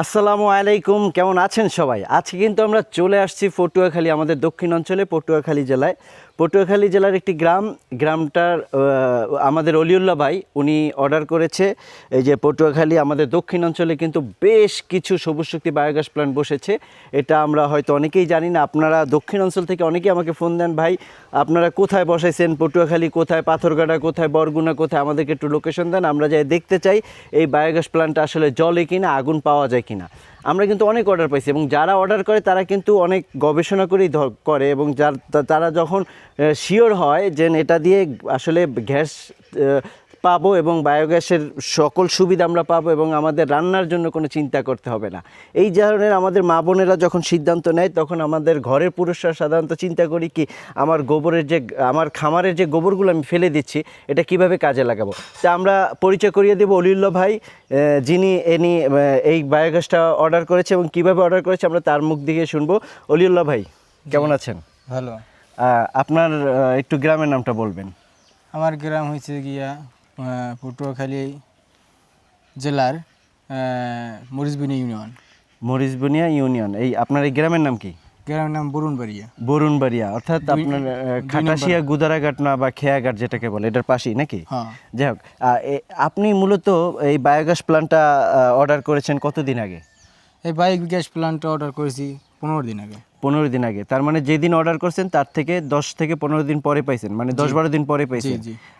আসসালামু আলাইকুম, কেমন আছেন সবাই? আজকে কিন্তু আমরা চলে আসছি পটুয়াখালী, আমাদের দক্ষিণ অঞ্চলে পটুয়াখালী জেলায়। পটুয়াখালী জেলার একটি গ্রাম, গ্রামটার আমাদের অলিউল্লা ভাই, উনি অর্ডার করেছে। এই যে পটুয়াখালী আমাদের দক্ষিণ অঞ্চলে কিন্তু বেশ কিছু সবুজ শক্তি বায়োগ্যাস প্ল্যান্ট বসেছে। এটা আমরা হয়তো অনেকেই জানি না। আপনারা দক্ষিণ অঞ্চল থেকে অনেকেই আমাকে ফোন দেন, ভাই, আপনারা কোথায় বসাইছেন? পটুয়াখালী কোথায়? পাথরগাড়া কোথায়? বরগুনা কোথায়? আমাদেরকে একটু লোকেশন দেন। আমরা যাই দেখতে চাই, এই বায়োগ্যাস প্ল্যান্টটা আসলে জলে কিনা, আগুন পাওয়া যায় কিনা। আমরা কিন্তু অনেক অর্ডার পাইছি এবং যারা অর্ডার করে, তারা কিন্তু অনেক গবেষণা করেই করে এবং যার তারা যখন শিওর হয় যে এটা দিয়ে আসলে গ্যাস পাবো এবং বায়োগ্যাসের সকল সুবিধা আমরা পাবো এবং আমাদের রান্নার জন্য কোনো চিন্তা করতে হবে না। এই ধরনের আমাদের মা বোনেরা যখন সিদ্ধান্ত নেয় তখন আমাদের ঘরের পুরুষরা সাধারণত চিন্তা করি কি আমার গোবরের যে আমার খামারের যে গোবরগুলো আমি ফেলে দিচ্ছি এটা কীভাবে কাজে লাগাবো? তা আমরা পরিচয় করিয়ে দেবো অলিউল্লাহ ভাই যিনি এনি এই বায়োগ্যাসটা অর্ডার করেছে এবং কীভাবে অর্ডার করেছে আমরা তার মুখ দিয়ে শুনব। অলিউল্লাহ ভাই কেমন আছেন? ভালো। আপনার একটু গ্রামের নামটা বলবেন। আমার গ্রাম হয়েছে গিয়া পটুয়াখালী জেলার মরিচবিনী ইউনিয়ন। মরিচবনিয়া ইউনিয়ন। এই আপনার এই গ্রামের নাম কি? গ্রামের নাম বরুণবাড়িয়া। বরুণবাড়িয়া। অর্থাৎ আপনার খাটাশিয়া গুদারাঘাট না বা খেয়াঘাট যেটাকে বলে এটার পাশেই নাকি? হ্যাঁ। যাই হোক আপনি মূলত এই বায়োগ্যাস প্ল্যান্টটা অর্ডার করেছেন কতদিন আগে? এই বায়োগ্যাস গ্যাস প্ল্যান্টটা অর্ডার করেছি পনেরো দিন আগে। পনেরো দিন আগে। তার মানে যেদিন অর্ডার করছেন তার থেকে দশ থেকে পনেরো দিন পরে পাইছেন। মানে দশ বারো দিন পরে পাইছেন।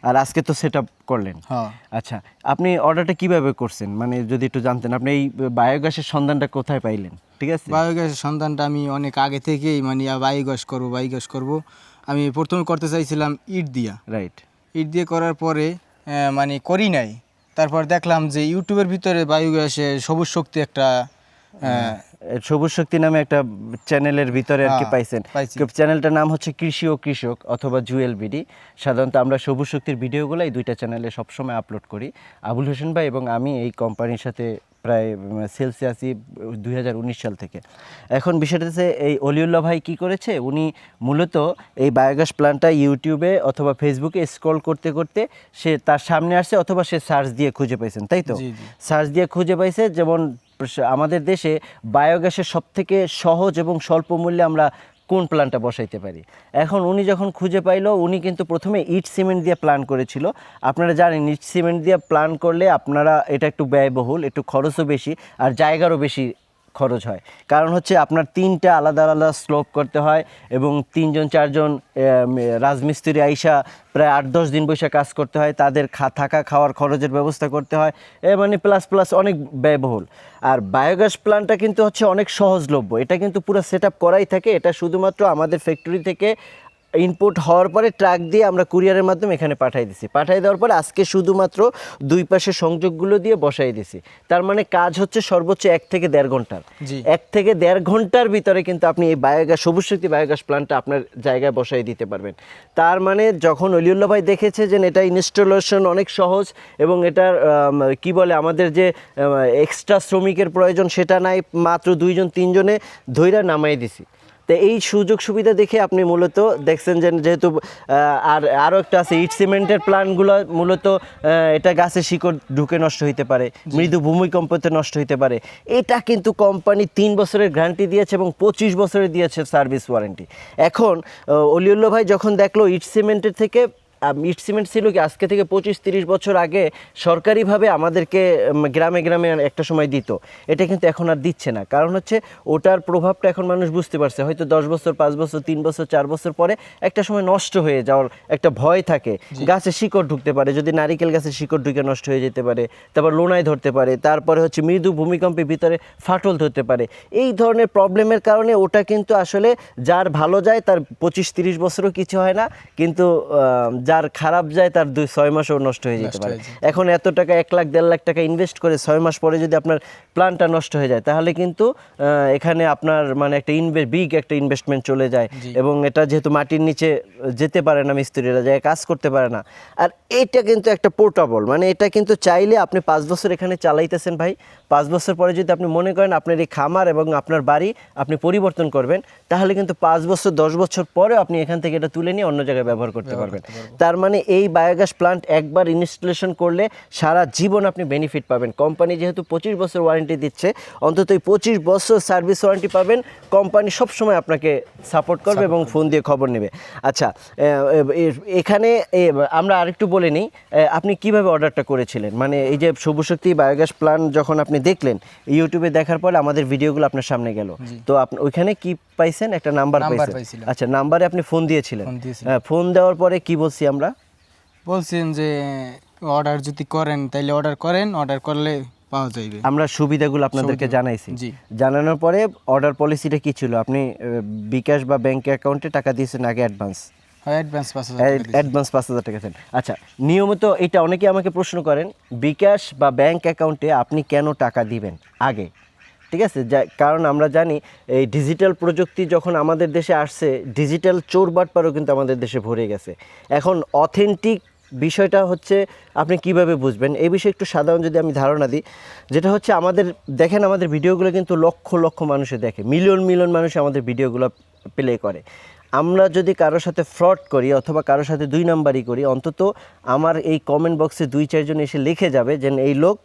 আর আজকে তো সেট করলেন। হ্যাঁ। আচ্ছা আপনি অর্ডারটা কীভাবে করছেন? মানে যদি একটু জানতেন আপনি এই বায়োগ্যাসের সন্ধানটা কোথায় পাইলেন? ঠিক আছে? বায়োগ্যাসের সন্ধানটা আমি অনেক আগে থেকেই মানে বায়োগ্যাস করব বায়োগ্যাস করব। আমি প্রথমে করতে চাইছিলাম ইট দিয়া। রাইট ইট দিয়ে করার পরে মানে করি নাই। তারপর দেখলাম যে ইউটিউবের ভিতরে বায়োগ্যাসে সবুজ শক্তি একটা সবুজ শক্তি নামে একটা চ্যানেলের ভিতরে আর কি হ্যাঁ, পাইছেন। চ্যানেলটার নাম হচ্ছে কৃষি ও কৃষক অথবা জুয়েল বিডি। সাধারণত আমরা সবুজ শক্তির ভিডিওগুলো এই দুইটা চ্যানেলে সবসময় আপলোড করি। আবুল হোসেন ভাই এবং আমি এই কোম্পানির সাথে প্রায় সেলসে আছি দুই সাল থেকে। এখন বিষয়টা হচ্ছে এই অলিউল্লাহ ভাই কি করেছে? উনি মূলত এই বায়োগ্যাস প্ল্যান্টটা ইউটিউবে অথবা ফেসবুকে স্ক্রল করতে করতে সে তার সামনে আসছে অথবা সে সার্চ দিয়ে খুঁজে পাইছেন তাই তো। সার্চ দিয়ে খুঁজে পাইছে যেমন আমাদের দেশে বায়োগ্যাসের সবথেকে সহজ এবং স্বল্প মূল্যে আমরা কোন প্ল্যানটা বসাইতে পারি? এখন উনি যখন খুঁজে পাইল, উনি কিন্তু প্রথমে ইট সিমেন্ট দিয়ে প্ল্যান করেছিল। আপনারা জানেন, ইট সিমেন্ট দিয়ে প্ল্যান করলে আপনারা, এটা একটু ব্যয়বহুল, একটু খরচও বেশি, আর জায়গারও বেশি খরচ হয়। কারণ হচ্ছে আপনার তিনটা আলাদা আলাদা স্লোপ করতে হয় এবং তিনজন, চারজন রাজমিস্ত্রি আইসা প্রায় আট, দশ দিন বসে কাজ করতে হয়। তাদের খা, থাকা খাওয়ার খরচের ব্যবস্থা করতে হয়। এ মানে প্লাস প্লাস অনেক ব্যয়বহুল। আর বায়োগ্যাস প্ল্যান্টটা কিন্তু হচ্ছে অনেক সহজলভ্য। এটা কিন্তু পুরো সেট করাই থাকে। এটা শুধুমাত্র আমাদের ফ্যাক্টরি থেকে ইনপুট হওয়ার পরে ট্রাক দিয়ে আমরা কুরিয়ারের মাধ্যমে এখানে পাঠিয়ে দিছি। পাঠিয়ে দেওয়ার পরে আজকে শুধুমাত্র দুই পাশে সংযোগগুলো দিয়ে বসাই দিছি। তার মানে কাজ হচ্ছে সর্বোচ্চ এক থেকে দেড় ঘণ্টার। এক থেকে দেড় ঘণ্টার ভিতরে কিন্তু আপনি এই বায়োগ্যাস সবুজ শক্তি বায়োগ্যাস প্ল্যান্টটা আপনার জায়গায় বসাই দিতে পারবেন। তার মানে যখন অলিউল্লাহ ভাই দেখেছে যে এটা ইনস্টলেশন অনেক সহজ এবং এটার কি বলে আমাদের যে এক্সট্রা শ্রমিকের প্রয়োজন সেটা নাই মাত্র দুইজন তিনজনে ধৈরা নামাই দিছি। তো এই সুযোগ সুবিধা দেখে আপনি মূলত দেখছেন যে যেহেতু আর আরও একটা আছে ইট সিমেন্টের প্ল্যানগুলো মূলত এটা গাছের শিকড় ঢুকে নষ্ট হইতে পারে মৃদু ভূমিকম্পতে নষ্ট হইতে পারে। এটা কিন্তু কোম্পানি তিন বছরের গ্যারান্টি দিয়েছে এবং পঁচিশ বছরের দিয়েছে সার্ভিস ওয়ারেন্টি। এখন অলিউল্লো ভাই যখন দেখল ইট সিমেন্টের থেকে ইট সিমেন্ট ছিল কি? আজকে থেকে পঁচিশ তিরিশ বছর আগে সরকারিভাবে আমাদেরকে গ্রামে গ্রামে একটা সময় দিত। এটা কিন্তু এখন আর দিচ্ছে না। কারণ হচ্ছে ওটার প্রভাবটা এখন মানুষ বুঝতে পারছে। হয়তো দশ বছর পাঁচ বছর তিন বছর চার বছর পরে একটা সময় নষ্ট হয়ে যাওয়ার একটা ভয় থাকে। গাছে শিকড় ঢুকতে পারে। যদি নারিকেল গাছের শিকড় ঢুকে নষ্ট হয়ে যেতে পারে তারপর লোনায় ধরতে পারে তারপরে হচ্ছে মৃদু ভূমিকম্পের ভিতরে ফাটল ধরতে পারে। এই ধরনের প্রবলেমের কারণে ওটা কিন্তু আসলে যার ভালো যায় তার পঁচিশ তিরিশ বছরও কিছু হয় না। কিন্তু যার খারাপ যায় তার দুই ছয় মাসও নষ্ট হয়ে যেতে পারে। এখন এত টাকা এক লাখ দেড় লাখ টাকা ইনভেস্ট করে ছয় মাস পরে যদি আপনার প্ল্যানটা নষ্ট হয়ে যায় তাহলে কিন্তু এখানে আপনার মানে একটা ইনভেস্ট বিগ একটা ইনভেস্টমেন্ট চলে যায়। এবং এটা যেহেতু মাটির নিচে যেতে পারে না মিস্ত্রিরা যায় কাজ করতে পারে না। আর এটা কিন্তু একটা পোর্টাবল মানে এটা কিন্তু চাইলে আপনি পাঁচ বছর এখানে চালাইতেছেন ভাই। পাঁচ বছর পরে যদি আপনি মনে করেন আপনার এই খামার এবং আপনার বাড়ি আপনি পরিবর্তন করবেন তাহলে কিন্তু পাঁচ বছর দশ বছর পরেও আপনি এখান থেকে এটা তুলে নিয়ে অন্য জায়গায় ব্যবহার করতে পারবেন। তার মানে এই বায়োগ্যাস প্লান্ট একবার ইনস্টলেশন করলে সারা জীবন আপনি বেনিফিট পাবেন। কোম্পানি যেহেতু পঁচিশ বছর ওয়ারেন্টি দিচ্ছে অন্তত এই পঁচিশ বছর সার্ভিস ওয়ারেন্টি পাবেন কোম্পানি সবসময় আপনাকে সাপোর্ট করবে এবং ফোন দিয়ে খবর নেবে। আচ্ছা এখানে আমরা আরেকটু বলে নিই আপনি কীভাবে অর্ডারটা করেছিলেন? মানে এই যে সবুশক্তি বায়োগ্যাস প্লান্ট যখন আপনি দেখলেন ইউটিউবে দেখার পরে আমাদের ভিডিওগুলো আপনার সামনে গেল। তো আপনি ওইখানে কি পাইছেন? একটা নাম্বার পাইছেন। আচ্ছা নাম্বারে আপনি ফোন দিয়েছিলেন। ফোন দেওয়ার পরে কি বলছি আমরা? বলছেন যে অর্ডার যদি করেন তাইলে অর্ডার করেন অর্ডার করলে পাওয়া যাইবে। আমরা সুবিধাগুলো আপনাদেরকে জানাইছি। জানানোর পরে অর্ডার পলিসিটা কি ছিল? আপনি বিকাশ বা ব্যাংক অ্যাকাউন্টে টাকা দিয়েছেন আগে অ্যাডভান্স অ্যাডভান্স পাঁচ হাজার টাকা দেন আচ্ছা নিয়মিত এটা অনেকে আমাকে প্রশ্ন করেন বিকাশ বা ব্যাংক অ্যাকাউন্টে আপনি কেন টাকা দিবেন? আগে। ঠিক আছে? কারণ আমরা জানি এই ডিজিটাল প্রযুক্তি যখন আমাদের দেশে আসছে ডিজিটাল চোর বাটপারও কিন্তু আমাদের দেশে ভরে গেছে। এখন অথেন্টিক বিষয়টা হচ্ছে আপনি কীভাবে বুঝবেন? এই বিষয়ে একটু সাধারণ যদি আমি ধারণা দিই যেটা হচ্ছে আমাদের দেখেন আমাদের ভিডিওগুলো কিন্তু লক্ষ লক্ষ মানুষে দেখে। মিলিয়ন মিলিয়ন মানুষ আমাদের ভিডিওগুলো প্লে করে। আমরা যদি কারোর সাথে ফ্রড করি অথবা কারোর সাথে দুই নাম্বারই করি, অন্তত আমার এই কমেন্ট বক্সে দুই, চারজন এসে লিখে যাবে যে এই লোক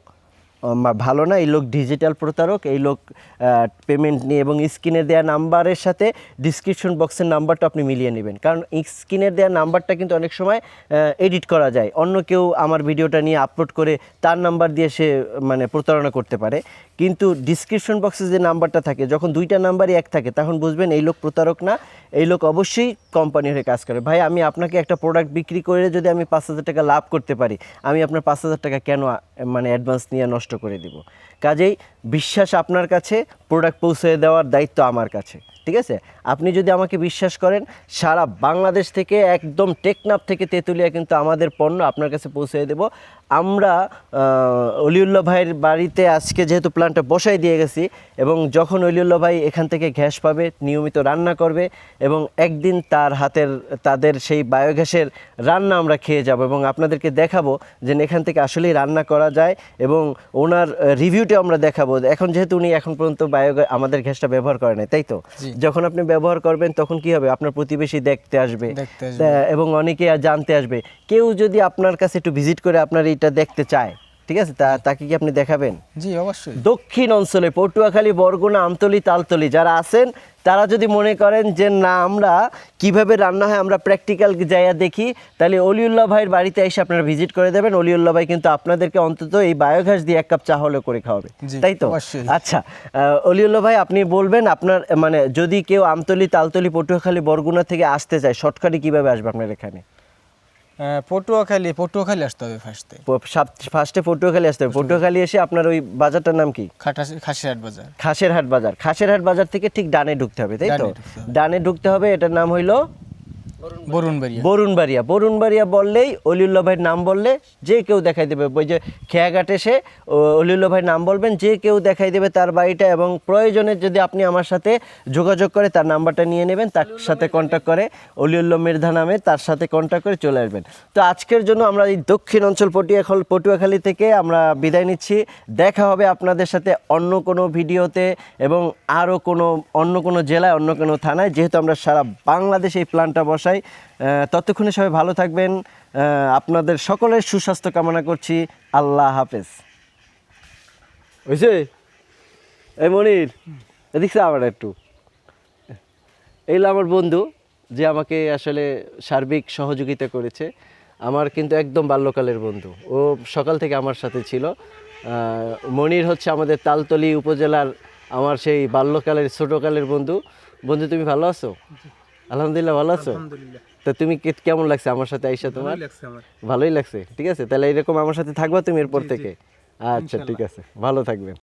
ভালো না, এই লোক ডিজিটাল প্রতারক, এই লোক পেমেন্ট নিয়ে এবং স্ক্রিনে দেওয়া নাম্বারের সাথে ডিসক্রিপশন বক্সের নাম্বারটা আপনি মিলিয়ে নেবেন। কারণ স্ক্রিনের দেওয়া নাম্বারটা কিন্তু অনেক সময় এডিট করা যায়। অন্য কেউ আমার ভিডিওটা নিয়ে আপলোড করে তার নাম্বার দিয়ে সে মানে প্রতারণা করতে পারে। কিন্তু ডিসক্রিপশন বক্সে যে নাম্বারটা থাকে, যখন দুইটা নাম্বারই এক থাকে, তখন বুঝবেন এই লোক প্রতারক না, এই লোক অবশ্যই কোম্পানি হয়ে কাজ করে। ভাই, আমি আপনাকে একটা প্রোডাক্ট বিক্রি করে যদি আমি পাঁচ হাজার টাকা লাভ করতে পারি, আমি আপনার পাঁচ হাজার টাকা কেন মানে অ্যাডভান্স নিয়ে নষ্ট করে দিব? কাজেই বিশ্বাস আপনার কাছে প্রোডাক্ট পৌঁছে দেওয়ার দায়িত্ব আমার কাছে ঠিক আছে? আপনি যদি আমাকে বিশ্বাস করেন সারা বাংলাদেশ থেকে একদম টেকনাপ থেকে তেঁতুলিয়া কিন্তু আমাদের পণ্য আপনার কাছে পৌঁছে দেব। আমরা আহ, অলিউল্লাহ ভাইয়ের বাড়িতে আজকে যেহেতু প্ল্যানটা বসাই দিয়ে গেছি এবং যখন অলিউল্লাহ ভাই এখান থেকে গ্যাস পাবে নিয়মিত রান্না করবে এবং একদিন তার হাতের তাদের সেই বায়োগ্যাসের রান্না আমরা খেয়ে যাব এবং আপনাদেরকে দেখাবো যে এখান থেকে আসলেই রান্না করা যায় এবং ওনার রিভিউটা আমরা দেখাবো এখন যেহেতু উনি এখন পর্যন্ত বায়ো আমাদের গ্যাসটা ব্যবহার করে নাই তাই তো? যখন আপনি ব্যবহার করবেন তখন কি হবে? আপনার প্রতিবেশী দেখতে আসবে। এবং অনেকে জানতে আসবে। কেউ যদি আপনার কাছে একটু ভিজিট করে আপনার এটা দেখতে চায় ঠিক আছে? তা তাকে কি আপনি দেখাবেন? জি অবশ্যই। দক্ষিণ অঞ্চলে পটুয়াখালী বরগুনা আমতলি তালতলি যারা আছেন তারা যদি মনে করেন যে না আমরা কীভাবে রান্না হয় আমরা প্র্যাকটিক্যাল জায়গা দেখি তাহলে অলিউল্লাহ ভাইয়ের বাড়িতে এসে আপনারা ভিজিট করে দেবেন। অলিউল্লাহ ভাই কিন্তু আপনাদেরকে অন্তত এই বায়োগ্যাস দিয়ে এক কাপ চা হলে করে খাওয়াবে। তাই তো? আচ্ছা অলিউল্লাহ ভাই আপনি বলবেন আপনার মানে যদি কেউ আমতলি তালতলি পটুয়াখালী বরগুনা থেকে আসতে চায় শর্টকাটে কীভাবে আসবে আপনার এখানে? পটুয়াখালী পটুয়াখালী আসতে হবে ফার্স্টে ফার্স্টে পটুয়াখালী আসতে হবে। পটুয়াখালী এসে আপনার ওই বাজারটার নাম কি? খাসেরহাট বাজার। খাসেরহাট বাজার। খাসেরহাট বাজার থেকে ঠিক ডানে ঢুকতে হবে তাই তো? ডানে ঢুকতে হবে। ডানে ঢুকতে হবে এটার নাম হইল বরুণবাড়িয়া। বরুণবাড়িয়া। বরুণবাড়িয়া বললেই অলিউল্লাহ ভাইয়ের নাম বললে যে কেউ দেখাই দেবে। ওই যে খেয়াঘাট এসে, ও, অলিউল্লাহ ভাইয়ের নাম বলবেন, যে কেউ দেখাই দেবে তার বাড়িটা এবং প্রয়োজনে যদি আপনি আমার সাথে যোগাযোগ করে তার নাম্বারটা নিয়ে নেবেন, তার সাথে কন্ট্যাক্ট করে অলিউল্লাহ মির্ধা নামে তার সাথে কন্ট্যাক্ট করে চলে আসবেন। তো আজকের জন্য আমরা এই দক্ষিণ অঞ্চল পটুয়াখাল পটুয়াখালী থেকে আমরা বিদায় নিচ্ছি। দেখা হবে আপনাদের সাথে অন্য কোনো ভিডিওতে এবং আরও কোনো, অন্য কোনো জেলায়, অন্য কোনো থানায়। যেহেতু আমরা সারা বাংলাদেশে এই প্ল্যানটা বসাই ততক্ষণে সবাই ভালো থাকবেন। আপনাদের সকলের সুস্বাস্থ্য কামনা করছি। আল্লাহ হাফেজ। বুঝছে এই মনির, এদিকে আবার একটু। এই হলো আমার বন্ধু, যে আমাকে আসলে সার্বিক সহযোগিতা করেছে। আমার কিন্তু একদম বাল্যকালের বন্ধু। ও সকাল থেকে আমার সাথে ছিল। মনির হচ্ছে আমাদের তালতলি উপজেলার আমার সেই বাল্যকালের, ছোটকালের বন্ধু। বন্ধু, তুমি ভালো আছো? আলহামদুলিল্লাহ ভালো আছো? তা তুমি কে- কেমন লাগছে আমার সাথে আইসা তোমার? ভালোই লাগছে ঠিক আছে? তাহলে এরকম আমার সাথে থাকবা তুমি এরপর থেকে। আচ্ছা ঠিক আছে ভালো থাকবেন।